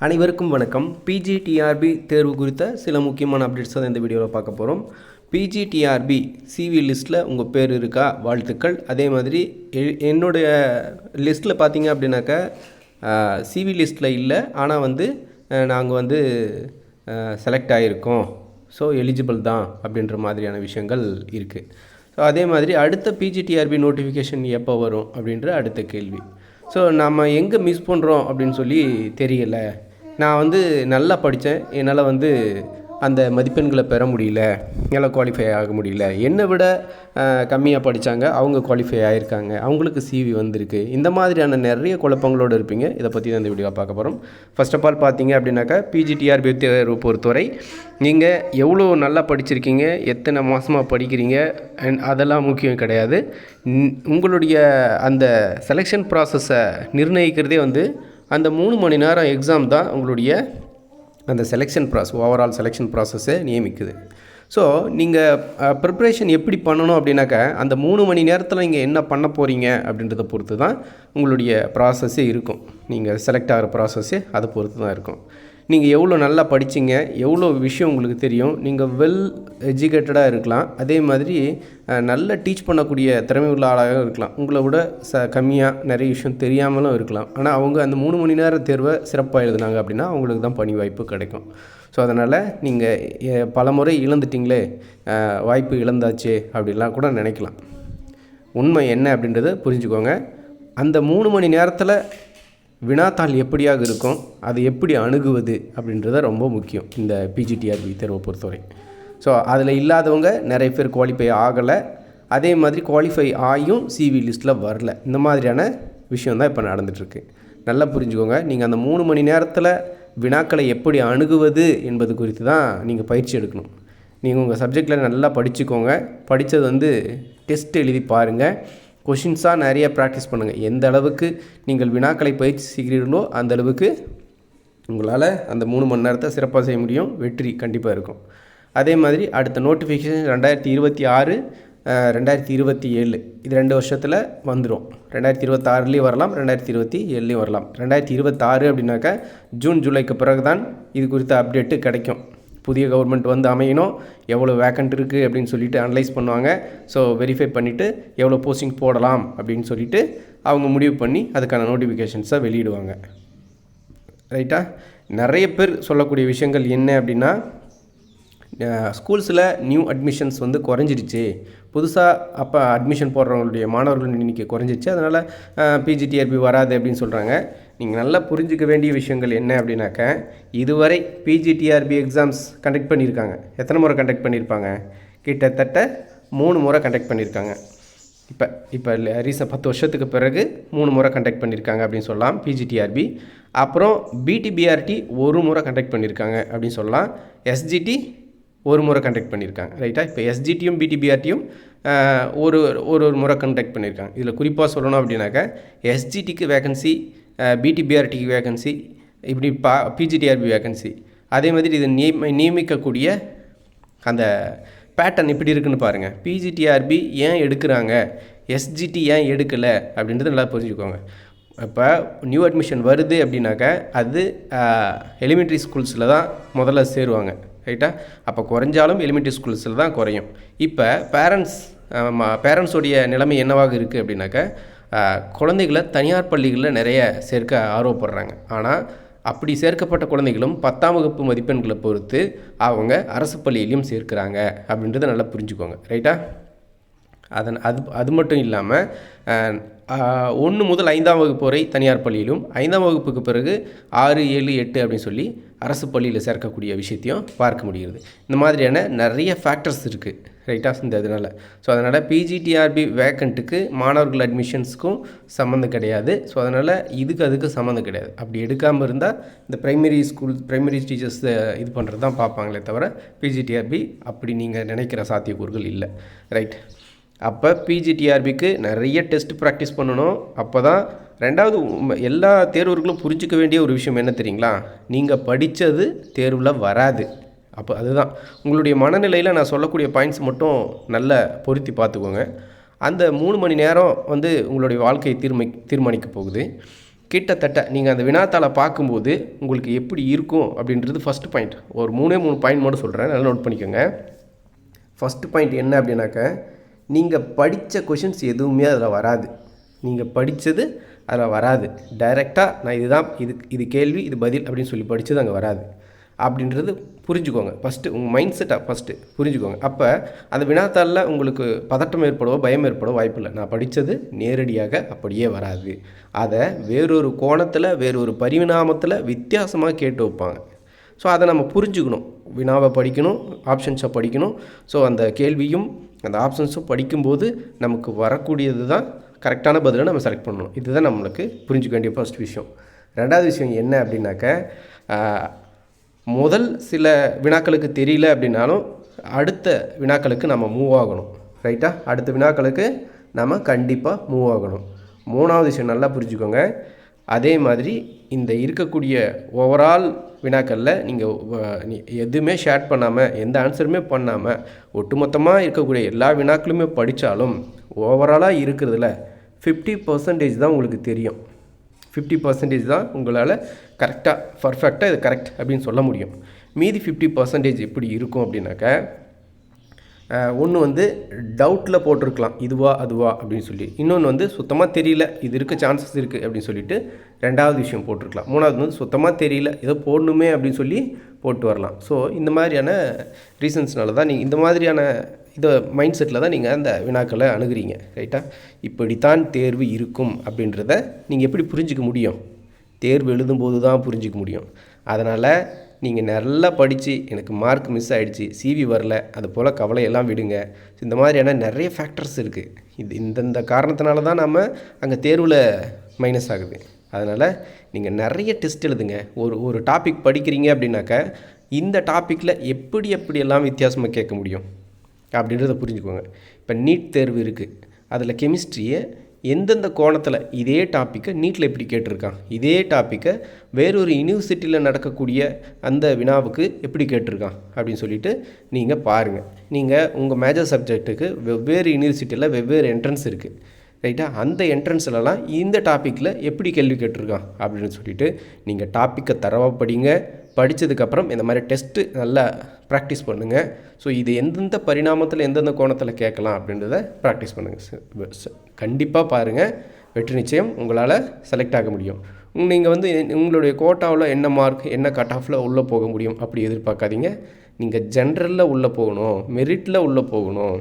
அனைவருக்கும் வணக்கம். பிஜிடிஆர்பி தேர்வு குறித்த சில முக்கியமான அப்டேட்ஸ் தான் இந்த வீடியோவில் பார்க்க போகிறோம் பிஜிடிஆர்பி சிவி லிஸ்ட்டில் உங்கள் பேர் இருக்கா வாழ்த்துக்கள். அதே மாதிரி எ- என்னுடைய லிஸ்ட்டில் பார்த்தீங்க அப்படின்னாக்கா சிவி லிஸ்ட்டில் இல்லை. ஆனால் வந்து நாங்கள் வந்து செலக்ட் ஆகியிருக்கோம் ஸோ எலிஜிபிள் தான் அப்படின்ற மாதிரியான விஷயங்கள் இருக்குது ஸோ அதே மாதிரி அடுத்த பிஜிடிஆர்பி நோட்டிஃபிகேஷன் எப்போ வரும் அப்படின்ற அடுத்த கேள்வி. ஸோ நம்ம எங்கே மிஸ் பண்ணுறோம் அப்படின்னு சொல்லி தெரியலை. நான் வந்து நல்லா படித்தேன். என்னால் வந்து அந்த மதிப்பெண்களை பெற முடியல. என்னால் குவாலிஃபை ஆக முடியல. என்னை விட கம்மியாக படித்தாங்க. அவங்க குவாலிஃபை ஆகியிருக்காங்க அவங்களுக்கு சிவி வந்திருக்கு. இந்த மாதிரியான நிறைய குழப்பங்களோடு இருப்பீங்க. இதை பற்றி தான் இந்த வீடியோ பார்க்க போகிறோம். ஃபர்ஸ்ட் ஆஃப் ஆல் பார்த்தீங்க அப்படின்னாக்கா பிஜிடிஆர்பி தேர்வு பொறுத்தவரை நீங்கள் எவ்வளோ நல்லா படிச்சிருக்கீங்க எத்தனை மாதமாக படிக்கிறீங்க and அதெல்லாம் முக்கியம் கிடையாது. உங்களுடைய அந்த செலெக்ஷன் ப்ராசஸை நிர்ணயிக்கிறதே வந்து அந்த மூணு மணி நேரம் எக்ஸாம் தான் உங்களுடைய அந்த செலெக்ஷன் ப்ராசஸ் ஓவரால் செலெக்ஷன் ப்ராசஸை நியமிக்குது. ஸோ நீங்கள் ப்ரிப்ரேஷன் எப்படி பண்ணணும் அப்படின்னாக்கா அந்த மூணு மணி நேரத்தில் நீங்கள் என்ன பண்ண போகிறீங்க அப்படின்றத பொறுத்து தான் உங்களுடைய ப்ராசஸ்ஸே இருக்கும். நீங்கள் செலக்ட் ஆகிற ப்ராசஸ்ஸே அதை பொறுத்து தான் இருக்கும். நீங்கள் எவ்வளோ நல்லா படிச்சிங்க எவ்வளோ விஷயம் உங்களுக்கு தெரியும் நீங்கள் வெல் எஜுகேட்டடாக இருக்கலாம். அதே மாதிரி நல்லா நல்ல டீச் பண்ணக்கூடிய திறமை உள்ள ஆளாகவும் இருக்கலாம். உங்களை விட ச கம்மியாக நிறைய விஷயம் தெரியாமலும் இருக்கலாம். ஆனால் அவங்க அந்த மூணு மணி நேர தேர்வை சிறப்பாக எழுதுனாங்க அப்படின்னா அவங்களுக்கு தான் பணி வாய்ப்பு கிடைக்கும். ஸோ அதனால் நீங்கள் பல முறை இழந்துட்டீங்களே வாய்ப்பு இழந்தாச்சே அப்படிலாம் கூட நினைக்கலாம். உண்மை என்ன அப்படின்றத புரிஞ்சுக்கோங்க. அந்த மூணு மணி நேரத்தில் வினாத்தாள் எப்படியாக இருக்கும் அதை எப்படி அணுகுவது அப்படின்றத ரொம்ப முக்கியம் இந்த பிஜிடிஆர்பி தேர்வை பொறுத்தவரை. ஸோ அதில் இல்லாதவங்க நிறைய பேர் குவாலிஃபை ஆகலை. அதே மாதிரி குவாலிஃபை ஆகியும் சிவி லிஸ்ட்டில் வரல. இந்த மாதிரியான விஷயம் தான் இப்போ நடந்துகிட்ருக்கு. நல்லா புரிஞ்சுக்கோங்க. நீங்கள் அந்த மூணு மணி நேரத்தில் வினாக்களை எப்படி அணுகுவது என்பது குறித்து தான் நீங்கள் பயிற்சி எடுக்கணும். நீங்கள் உங்கள் சப்ஜெக்டில் நல்லா படிச்சுக்கோங்க. படித்தது வந்து டெஸ்ட் எழுதி பாருங்கள் கொஷின்ஸாக நிறைய ப்ராக்டிஸ் பண்ணுங்கள் எந்த அளவுக்கு நீங்கள் வினாக்களை பயிற்சி செய்கிறீர்களோ அந்த அளவுக்கு உங்களால் அந்த மூணு மணி நேரத்தை சிறப்பாக செய்ய முடியும். வெற்றி கண்டிப்பாக இருக்கும். அதே மாதிரி அடுத்த நோட்டிஃபிகேஷன் ரெண்டாயிரத்தி இருபத்தி ஆறு ரெண்டாயிரத்தி இருபத்தி ஏழு. இது ரெண்டு வருஷத்தில் வந்துடும் ரெண்டாயிரத்தி இருபத்தாறுலேயும் வரலாம் ரெண்டாயிரத்தி இருபத்தி ஏழுலேயும் வரலாம். ரெண்டாயிரத்தி இருபத்தாறு அப்படின்னாக்கா ஜூன் ஜூலைக்கு பிறகு தான் இது குறித்த அப்டேட்டு கிடைக்கும். புதிய கவர்மெண்ட் வந்து அமையணும் எவ்வளோ வேக்கண்ட் இருக்குது அப்படின்னு சொல்லிட்டு அனலைஸ் பண்ணுவாங்க. ஸோ வெரிஃபை பண்ணிவிட்டு எவ்வளோ போஸ்டிங் போடலாம் அப்படின்னு சொல்லிட்டு அவங்க முடிவு பண்ணி அதுக்கான நோட்டிஃபிகேஷன்ஸை வெளியிடுவாங்க. ரைட்டா நிறைய பேர் சொல்லக்கூடிய விஷயங்கள் என்ன அப்படின்னா ஸ்கூல்ஸில் நியூ அட்மிஷன்ஸ் வந்து குறைஞ்சிருச்சு புதுசாக அப்போ அட்மிஷன் போடுறவங்களுடைய மாணவர்கள் எண்ணிக்கை குறைஞ்சிச்சு அதனால் பிஜிடிஆர்பி வராது அப்படின்னு சொல்கிறாங்க நீங்கள் நல்லா புரிஞ்சுக்க வேண்டிய விஷயங்கள் என்ன அப்படின்னாக்க இதுவரை பிஜிடிஆர்பி எக்ஸாம்ஸ் கண்டக்ட் பண்ணியிருக்காங்க. எத்தனை முறை கண்டக்ட் பண்ணியிருப்பாங்க? கிட்டத்தட்ட மூணு முறை கண்டக்ட் பண்ணியிருக்காங்க. இப்போ இப்போ ரீசன் பத்து வருஷத்துக்கு பிறகு மூணு முறை கண்டக்ட் பண்ணியிருக்காங்க அப்படின்னு சொல்லலாம் பிஜிடிஆர்பி அப்புறம் பிடிபிஆர்டி ஒரு முறை கண்டக்ட் பண்ணியிருக்காங்க அப்படின்னு சொல்லலாம் எஸ்ஜிடி ஒரு முறை கண்டக்ட் பண்ணியிருக்காங்க ரைட்டாக இப்போ எஸ்ஜிடியும் பிடிபிஆர்டியும் ஒரு ஒரு ஒரு முறை கண்டக்ட் பண்ணியிருக்காங்க. இதில் குறிப்பாக சொல்லணும் அப்படின்னாக்கா எஸ்ஜிடிக்கு வேகன்சி பிடிபிஆர்டி வேகன்சி இப்படி பா பிஜிடிஆர்பி வேகன்சி அதே மாதிரி இது நியமி நியமிக்கக்கூடிய அந்த பேட்டர்ன் இப்படி இருக்குன்னு பாருங்கள் பிஜிடிஆர்பி ஏன் எடுக்கிறாங்க? எஸ்ஜிடி ஏன் எடுக்கலை? அப்படின்றது நல்லா புரிஞ்சுக்கோங்க. இப்போ நியூ அட்மிஷன் வருது அப்படின்னாக்கா அது எலிமெண்ட்ரி ஸ்கூல்ஸில் தான் முதல்ல சேருவாங்க. ரைட்டா அப்போ குறைஞ்சாலும் எலிமெண்ட்ரி ஸ்கூல்ஸில் தான் குறையும். இப்போ பேரண்ட்ஸ் பேரண்ட்ஸோடைய நிலைமை என்னவாக இருக்குது அப்படின்னாக்கா குழந்தைகளை தனியார் பள்ளிகளில் நிறைய சேர்க்க ஆர்வப்படுறாங்க. ஆனால் அப்படி சேர்க்கப்பட்ட குழந்தைகளும் பத்தாம் வகுப்பு மதிப்பெண்களை பொறுத்து அவங்க அரசு பள்ளியிலையும் சேர்க்கிறாங்க அப்படின்றத நல்லா புரிஞ்சுக்கோங்க. ரைட்டா? அதன் அது அது மட்டும் இல்லாமல் ஒன்று முதல் ஐந்தாம் வகுப்பு வரை தனியார் பள்ளியிலும் ஐந்தாம் வகுப்புக்கு பிறகு ஆறு ஏழு எட்டு அப்படின்னு சொல்லி அரசு பள்ளியில் சேர்க்கக்கூடிய விஷயத்தையும் பார்க்க முடிகிறது. இந்த மாதிரியான நிறைய ஃபேக்டர்ஸ் இருக்குது ரைட்டாக சேர்ந்ததுனால ஸோ அதனால் பிஜிடிஆர்பி வேக்கண்ட்டுக்கு மாணவர்கள் அட்மிஷன்ஸுக்கும் சம்மந்தம் கிடையாது. ஸோ அதனால் இதுக்கு அதுக்கு சம்மந்தம் கிடையாது. அப்படி எடுக்காமல் இருந்தால் இந்த ப்ரைமரி ஸ்கூல் ப்ரைமரி டீச்சர்ஸ் இது பண்ணுறது தான் பார்ப்பாங்களே தவிர பிஜிடிஆர்பி அப்படி நீங்கள் நினைக்கிற சாத்தியக்கூறுகள் இல்லை. ரைட் அப்போ பிஜிடிஆர்பிக்கு நிறைய டெஸ்ட் ப்ராக்டிஸ் பண்ணணும். அப்போ தான் ரெண்டாவது எல்லா தேர்வர்களும் புரிஞ்சிக்க வேண்டிய ஒரு விஷயம் என்ன தெரியுங்களா? நீங்கள் படித்தது தேர்வில் வராது. அப்போ அதுதான். உங்களுடைய மனநிலையில் நான் சொல்லக்கூடிய பாயிண்ட்ஸ் மட்டும் நல்ல பொருத்தி பார்த்துக்கோங்க. அந்த மூணு மணி நேரம் வந்து உங்களுடைய வாழ்க்கையை தீர்மை தீர்மானிக்க போகுது. கிட்டத்தட்ட நீங்கள் அந்த வினாத்தாளை பார்க்கும்போது உங்களுக்கு எப்படி இருக்கும் அப்படின்றது ஃபஸ்ட்டு பாயிண்ட் ஒரு மூணே மூணு பாயிண்ட் மட்டும் சொல்கிறேன் நல்லா நோட் பண்ணிக்கோங்க. ஃபஸ்ட்டு பாயிண்ட் என்ன அப்படின்னாக்க நீங்கள் படித்த கொஷின்ஸ் எதுவுமே அதில் வராது. நீங்கள் படித்தது அதில் வராது. டைரெக்டாக நான் இதுதான் இது இது கேள்வி இது பதில் அப்படின்னு சொல்லி படித்தது அங்கே வராது. அப்படின்றது புரிஞ்சுக்கோங்க. ஃபஸ்ட்டு உங்கள் மைண்ட் செட்டாக ஃபஸ்ட்டு புரிஞ்சுக்கோங்க. அப்போ அந்த வினாத்தாளில் உங்களுக்கு பதட்டம் ஏற்படவோ பயம் ஏற்படவோ வாய்ப்பில்லை. நான் படித்தது நேரடியாக அப்படியே வராது. அதை வேறொரு கோணத்தில் வேறொரு பரிணாமத்தில் வித்தியாசமாக கேட்டு வைப்பாங்க. ஸோ அதை நம்ம புரிஞ்சுக்கணும். வினாவை படிக்கணும் ஆப்ஷன்ஸை படிக்கணும். ஸோ அந்த கேள்வியும் அந்த ஆப்ஷன்ஸும் படிக்கும்போது நமக்கு வரக்கூடியது தான் கரெக்டான பதிலை நம்ம செலக்ட் பண்ணணும். இதுதான் நம்மளுக்கு புரிஞ்சுக்க வேண்டிய ஃபர்ஸ்ட் விஷயம். ரெண்டாவது விஷயம் என்ன அப்படின்னாக்க முதல் சில வினாக்களுக்கு தெரியல அப்படின்னாலும் அடுத்த வினாக்களுக்கு நம்ம மூவ் ஆகணும். ரைட்டா அடுத்த வினாக்களுக்கு நம்ம கண்டிப்பாக மூவ் ஆகணும். மூணாவது விஷயம் நல்லா புரிஞ்சுக்கோங்க. அதே மாதிரி இந்த இருக்கக்கூடிய ஓவரால் வினாக்களில் நீங்கள் எதுவுமே ஷேர் பண்ணாமல் எந்த ஆன்சருமே பண்ணாமல் ஒட்டுமொத்தமாக இருக்கக்கூடிய எல்லா வினாக்களுமே படித்தாலும் ஓவராலாக இருக்கிறதுல ஃபிஃப்டி பர்சன்டேஜ் தான் உங்களுக்கு தெரியும். ஃபிஃப்டி பர்சன்டேஜ் தான் உங்களால் கரெக்டாக பர்ஃபெக்டாக இது கரெக்ட் அப்படின்னு சொல்ல முடியும். மீதி ஃபிஃப்டி பர்சன்டேஜ் எப்படி இருக்கும் அப்படின்னாக்க ஒன்று வந்து டவுட்டில் போட்டிருக்கலாம். இதுவா அதுவா அப்படின்னு சொல்லி. இன்னொன்று வந்து சுத்தமாக தெரியல இது இருக்க சான்சஸ் இருக்குது அப்படின்னு சொல்லிட்டு ரெண்டாவது விஷயம் போட்டிருக்கலாம். மூணாவது வந்து சுத்தமாக தெரியல ஏதோ போடணுமே அப்படின்னு சொல்லி போட்டு வரலாம். ஸோ இந்த மாதிரியான ரீசன்ஸ்னால தான் நீங்கள் இந்த மாதிரியான இதை மைண்ட் செட்டில் தான் நீங்கள் அந்த வினாக்களை அணுகிறீங்க ரைட்டா இப்படித்தான் தேர்வு இருக்கும் அப்படின்றத நீங்கள் எப்படி புரிஞ்சிக்க முடியும்? தேர்வு எழுதும்போது தான் புரிஞ்சிக்க முடியும். அதனால் நீங்கள் நல்லா படித்து எனக்கு மார்க் மிஸ் ஆகிடுச்சு சிவி வரல அது போல் கவலையெல்லாம் விடுங்க. இந்த மாதிரியான நிறைய ஃபேக்டர்ஸ் இருக்குது இது இந்தந்த காரணத்தினால தான் நம்ம அங்கே தேர்வில் மைனஸ் ஆகுது. அதனால் நீங்கள் நிறைய டெஸ்ட் எழுதுங்க. ஒரு ஒரு டாபிக் படிக்கிறீங்க அப்படின்னாக்க இந்த டாப்பிக்கில் எப்படி எப்படியெல்லாம் வித்தியாசமாக கேட்க முடியும்? அப்படின்றத புரிஞ்சுக்கோங்க. இப்போ நீட் தேர்வு இருக்குது அதில் கெமிஸ்ட்ரியை எந்தெந்த கோணத்தில் இதே டாப்பிக்கை நீட்டில் எப்படி கேட்டிருக்கான்? இதே டாப்பிக்கை வேறொரு யூனிவர்சிட்டியில் நடக்கக்கூடிய அந்த வினாவுக்கு எப்படி கேட்டிருக்கான்? அப்படின்னு சொல்லிட்டு நீங்கள் பாருங்கள் நீங்கள் உங்கள் மேஜர் சப்ஜெக்ட்டுக்கு வெவ்வேறு யூனிவர்சிட்டியில் வெவ்வேறு என்ட்ரன்ஸ் இருக்குது ரைட்டா அந்த என்ட்ரன்ஸ்லலாம் இந்த டாப்பிக்கில் எப்படி கேள்வி கேட்டிருக்கான்? அப்படின்னு சொல்லிட்டு நீங்கள் டாப்பிக்கை தரவா படிங்க. படித்ததுக்கப்புறம் இந்த மாதிரி டெஸ்ட்டு நல்லா ப்ராக்டிஸ் பண்ணுங்கள் ஸோ இது எந்தெந்த பரிணாமத்தில் எந்தெந்த கோணத்தில் கேட்கலாம் அப்படின்றத ப்ராக்டிஸ் பண்ணுங்கள் கண்டிப்பாக பாருங்கள் வெற்றி நிச்சயம் உங்களால் செலக்ட் ஆக முடியும். நீங்கள் வந்து உங்களுடைய கோட்டாவில் என்ன மார்க் என்ன கட் ஆஃபில் உள்ளே போக முடியும் அப்படி எதிர்பார்க்காதீங்க. நீங்கள் ஜென்ரலில் உள்ளே போகணும் மெரிட்டில் உள்ளே போகணும்.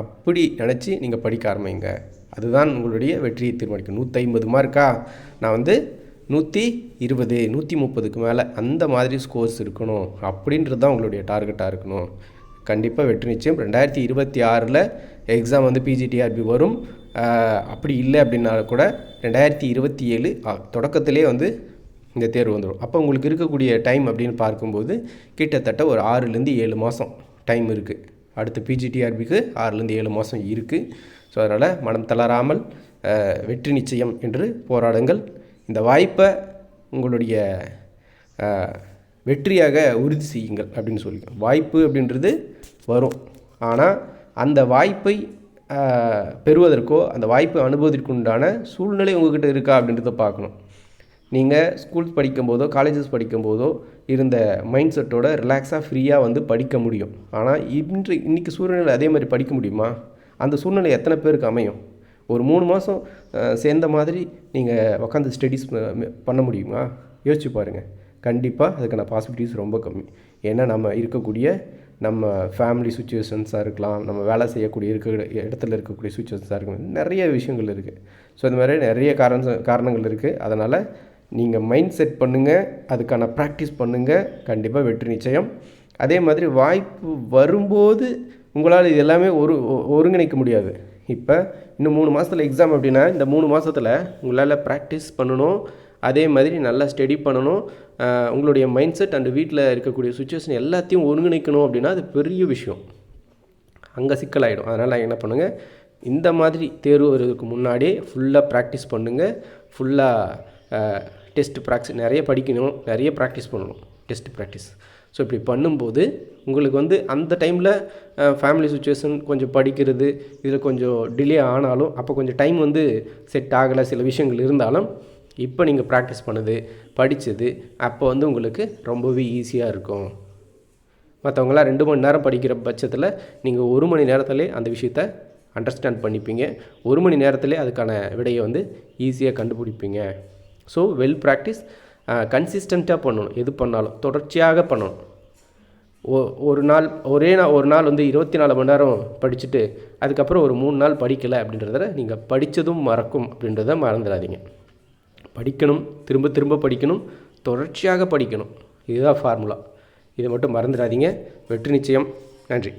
அப்படி நினச்சி நீங்கள் படிக்க ஆரம்பிங்க. அதுதான் உங்களுடைய வெற்றியை தீர்மானிக்கும். நூற்றி ஐம்பது மார்க்கா நான் வந்து நூற்றி இருபது நூற்றி முப்பதுக்கு மேலே அந்த மாதிரி ஸ்கோர்ஸ் இருக்கணும் அப்படின்றது தான் உங்களுடைய டார்கெட்டாக இருக்கணும். கண்டிப்பாக வெற்றி நிச்சயம். ரெண்டாயிரத்தி இருபத்தி ஆறில் எக்ஸாம் வந்து பிஜிடிஆர்பி வரும். அப்படி இல்லை அப்படின்னா கூட ரெண்டாயிரத்தி இருபத்தி ஏழு தொடக்கத்திலே வந்து இந்த தேர்வு வந்துடும். அப்போ உங்களுக்கு இருக்கக்கூடிய டைம் அப்படின்னு பார்க்கும்போது கிட்டத்தட்ட ஒரு ஆறுலேருந்து ஏழு மாதம் டைம் இருக்குது அடுத்து பிஜிடிஆர்பிக்கு ஆறுலேருந்து ஏழு மாதம் இருக்குது ஸோ அதனால் மனம் தளராமல் வெற்றி நிச்சயம் என்று போராடுங்கள். இந்த வாய்ப்பை உங்களுடைய வெற்றியாக உறுதி செய்யுங்கள் அப்படின்னு சொல்லி வாய்ப்பு அப்படின்றது வரும். ஆனால் அந்த வாய்ப்பை பெறுவதற்கோ அந்த வாய்ப்பு அனுபவத்திற்குண்டான சூழ்நிலை உங்ககிட்ட இருக்கா அப்படின்றத பார்க்கணும். நீங்கள் ஸ்கூல்ஸ் படிக்கும்போதோ காலேஜஸ் படிக்கும்போதோ இருந்த மைண்ட் செட்டோட ரிலாக்ஸாக ஃப்ரீயாக வந்து படிக்க முடியும். ஆனால் இன்று இன்றைக்கி சூழ்நிலை அதே மாதிரி படிக்க முடியுமா? அந்த சூழ்நிலை எத்தனை பேருக்கு அமையும்? ஒரு மூணு மாதம் சேர்ந்த மாதிரி நீங்கள் உட்காந்து ஸ்டடீஸ் பண்ண முடியுமா? யோசிச்சு பாருங்கள் கண்டிப்பாக அதுக்கான பாசிபிலிட்டிஸ் ரொம்ப கம்மி. ஏன்னா நம்ம இருக்கக்கூடிய நம்ம ஃபேமிலி சுச்சுவேஷன்ஸாக இருக்கலாம் நம்ம வேலை செய்யக்கூடிய இருக்க இடத்துல இருக்கக்கூடிய சுச்சுவேஷன்ஸாக இருக்கும் நிறைய விஷயங்கள் இருக்குது ஸோ இந்த மாதிரி நிறைய காரண காரணங்கள் இருக்குது அதனால் நீங்கள் மைண்ட் செட் பண்ணுங்கள் அதுக்கான ப்ராக்டிஸ் பண்ணுங்கள் கண்டிப்பாக வெற்றி நிச்சயம். அதே மாதிரி வாய்ப்பு வரும்போது உங்களால் இது எல்லாமே ஒரு ஒ- ஒருங்கிணைக்க முடியாது. இப்போ இன்னும் மூணு மாதத்தில் எக்ஸாம் அப்படின்னா இந்த மூணு மாதத்தில் உங்களால் ப்ராக்டிஸ் பண்ணணும். அதே மாதிரி நல்லா ஸ்டடி பண்ணணும். உங்களுடைய மைண்ட் செட் அண்டு வீட்டில் இருக்கக்கூடிய சுச்சுவேஷன் எல்லாத்தையும் ஒருங்கிணைக்கணும் அப்படின்னா அது பெரிய விஷயம். அங்கே சிக்கலாயிடும் அதனால் என்ன பண்ணுங்கள் இந்த மாதிரி தேர்வு வருவதற்கு முன்னாடியே ஃபுல்லாக ப்ராக்டிஸ் பண்ணுங்கள் ஃபுல்லாக டெஸ்ட் ப்ராக்டிஸ் நிறைய படிக்கணும். நிறைய ப்ராக்டிஸ் பண்ணணும். டெஸ்ட் ப்ராக்டிஸ் ஸோ இப்படி பண்ணும்போது உங்களுக்கு வந்து அந்த டைமில் ஃபேமிலி சுச்சுவேஷன் கொஞ்சம் படிக்கிறது இதில் கொஞ்சம் டிலே ஆனாலும் அப்போ கொஞ்சம் டைம் வந்து செட் ஆகலை சில விஷயங்கள் இருந்தாலும் இப்போ நீங்கள் ப்ராக்டிஸ் பண்ணது படித்தது அப்போ வந்து உங்களுக்கு ரொம்பவே ஈஸியாக இருக்கும். மற்றவங்களாம் ரெண்டு மணி நேரம் படிக்கிற பட்சத்தில் நீங்கள் ஒரு மணி நேரத்திலே அந்த விஷயத்த அண்டர்ஸ்டாண்ட் பண்ணிப்பீங்க. ஒரு மணி நேரத்திலே அதுக்கான விடையை வந்து ஈஸியாக கண்டுபிடிப்பீங்க. ஸோ வெல் ப்ராக்டிஸ் கன்சிஸ்டண்ட்டாக பண்ணணும். எது பண்ணாலும் தொடர்ச்சியாக பண்ணணும். ஒ ஒரு நாள் ஒரே நாள் ஒரு நாள் வந்து இருபத்தி நாலு மணி நேரம் படிச்சுட்டு அதுக்கப்புறம் ஒரு மூணு நாள் படிக்கலை அப்படின்றத நீங்கள் படித்ததும் மறக்கும் அப்படின்றத மறந்துடாதீங்க. படிக்கணும் திரும்ப திரும்ப படிக்கணும் தொடர்ச்சியாக படிக்கணும். இதுதான் ஃபார்முலா இதை மட்டும் மறந்துடாதீங்க. வெற்றி நிச்சயம். நன்றி.